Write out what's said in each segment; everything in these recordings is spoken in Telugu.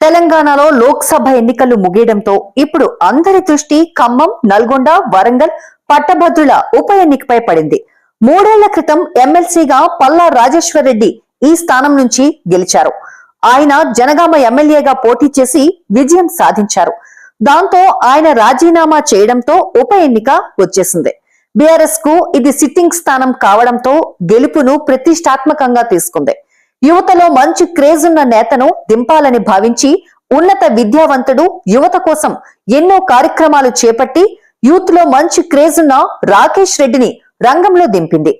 తెలంగాణలో లోక్సభ ఎన్నికలు ముగియడంతో ఇప్పుడు అందరి దృష్టి ఖమ్మం నల్గొండ వరంగల్ పట్టభద్రుల ఉప ఎన్నికపై పడింది. మూడేళ్ళ క్రితం ఎమ్మెల్సీగా పల్లా రాజేశ్వర్ రెడ్డి ఈ స్థానం నుంచి గెలిచారు. ఆయన జనగామ ఎమ్మెల్యేగా పోటీ చేసి విజయం సాధించారు. దాంతో ఆయన రాజీనామా చేయడంతో ఉప ఎన్నిక వచ్చేసింది. బీఆర్ఎస్కు ఇది సిట్టింగ్ స్థానం కావడంతో గెలుపును ప్రతిష్టాత్మకంగా తీసుకుంది. యువతలో మంచి క్రేజ్ ఉన్న నేతను దింపాలని భావించి ఉన్నత విద్యావంతుడు యువత కోసం ఎన్నో కార్యక్రమాలు చేపట్టి యూత్లో మంచి క్రేజ్ ఉన్న రాకేష్ రెడ్డిని రంగంలో దింపింది.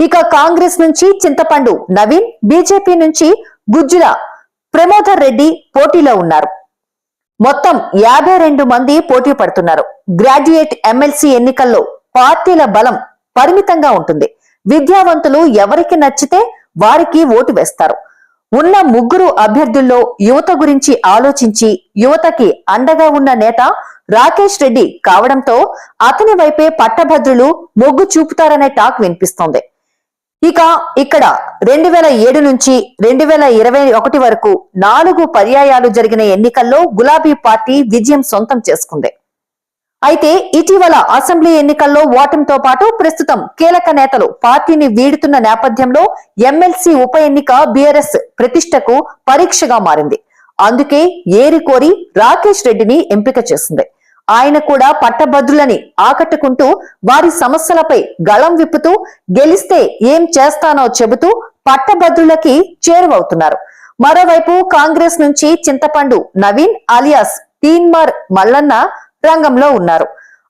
ఇక కాంగ్రెస్ నుంచి చింతపండు నవీన్ బీజేపీ నుంచి గుజ్జుల ప్రమోదర్ రెడ్డి పోటీలో ఉన్నారు. మొత్తం యాభై రెండు మంది పోటీ పడుతున్నారు. గ్రాడ్యుయేట్ ఎమ్మెల్సీ ఎన్నికల్లో పార్టీల బలం పరిమితంగా ఉంటుంది. విద్యావంతులు ఎవరికి నచ్చితే వారికి ఓటు వేస్తారు. ఉన్న ముగ్గురు అభ్యర్థుల్లో యువత గురించి ఆలోచించి యువతకి అండగా ఉన్న నేత రాకేష్ రెడ్డి కావడంతో అతని వైపే పట్టభద్రులు మొగ్గు చూపుతారనే టాక్ వినిపిస్తోంది. ఇక ఇక్కడ రెండు వేల ఏడు నుంచి రెండు వేల ఇరవై ఒకటి వరకు నాలుగు పర్యాయాలు జరిగిన ఎన్నికల్లో గులాబీ పార్టీ విజయం సొంతం చేసుకుంది. అయితే ఇటీవల అసెంబ్లీ ఎన్నికల్లో ఓటమితో పాటు ప్రస్తుతం కీలక నేతలు పార్టీని వీడుతున్న నేపథ్యంలో ఎమ్మెల్సీ ఉప ఎన్నిక బీఆర్ఎస్ ప్రతిష్టకు పరీక్షగా మారింది. అందుకే ఏరి కోరి రాకేష్ రెడ్డిని ఎంపిక చేసింది. ఆయన కూడా పట్టభద్రులని ఆకట్టుకుంటూ వారి సమస్యలపై గళం విప్పుతూ గెలిస్తే ఏం చేస్తానో చెబుతూ పట్టభద్రులకి చేరువవుతున్నారు. మరోవైపు కాంగ్రెస్ నుంచి చింతపండు నవీన్ అలియాస్ తీన్మార్ మల్లన్న రంగంలో ఉన్నారు.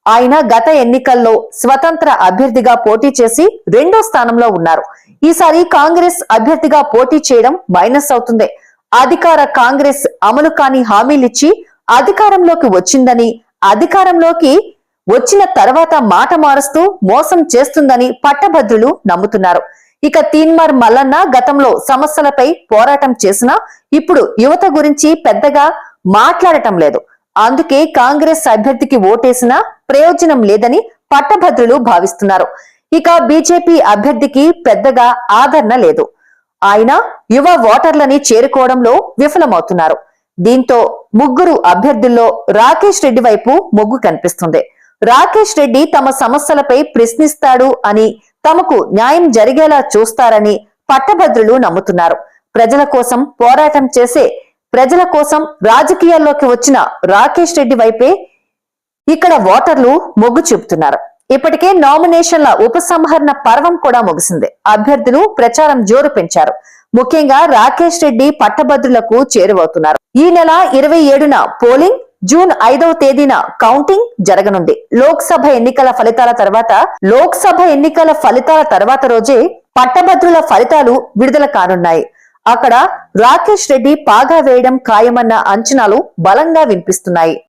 ఆయన గత ఎన్నికల్లో స్వతంత్ర అభ్యర్థిగా పోటీ చేసి రెండో స్థానంలో ఉన్నారు. ఈసారి కాంగ్రెస్ అభ్యర్థిగా పోటీ చేయడం మైనస్ అవుతుంది. అధికార కాంగ్రెస్ అమలు కాని హామీలిచ్చి అధికారంలోకి వచ్చిందని అధికారంలోకి వచ్చిన తర్వాత మాట మారుస్తూ మోసం చేస్తుందని పట్టభద్రులు నమ్ముతున్నారు. ఇక తీన్మార్ మల్లన్న గతంలో సమస్యలపై పోరాటం చేసినా ఇప్పుడు యువత గురించి పెద్దగా మాట్లాడటం లేదు. అందుకే కాంగ్రెస్ అభ్యర్థికి ఓటేసినా ప్రయోజనం లేదని పట్టభద్రులు భావిస్తున్నారు. ఇక బీజేపీ అభ్యర్థికి పెద్దగా ఆదరణ లేదు. ఆయన యువ ఓటర్లని చేరుకోవడంలో విఫలమవుతున్నారు. దీంతో ముగ్గురు అభ్యర్థుల్లో రాకేష్ రెడ్డి వైపు మొగ్గు కనిపిస్తుంది. రాకేష్ రెడ్డి తమ సమస్యలపై ప్రశ్నిస్తాడు అని తమకు న్యాయం జరిగేలా చూస్తారని పట్టభద్రులు నమ్ముతున్నారు. ప్రజల కోసం పోరాటం చేసే ప్రజల కోసం రాజకీయాల్లోకి వచ్చిన రాకేష్ రెడ్డి వైపే ఇక్కడ ఓటర్లు మొగ్గు చూపుతున్నారు. ఇప్పటికే నామినేషన్ల ఉపసంహరణ పర్వం కూడా ముగిసింది. అభ్యర్థులు ప్రచారం జోరు పెంచారు. ముఖ్యంగా రాకేష్ రెడ్డి పట్టభద్రులకు చేరువవుతున్నారు. ఈ నెల ఇరవై ఏడున పోలింగ్ జూన్ ఐదవ తేదీన కౌంటింగ్ జరగనుంది. లోక్సభ ఎన్నికల ఫలితాల తర్వాత లోక్సభ ఎన్నికల ఫలితాల తర్వాత రోజే పట్టభద్రుల ఫలితాలు విడుదల కానున్నాయి. అక్కడ రాకేష్ రెడ్డి పాగా వేయడం ఖాయమన్న అంచనాలు బలంగా వినిపిస్తున్నాయి.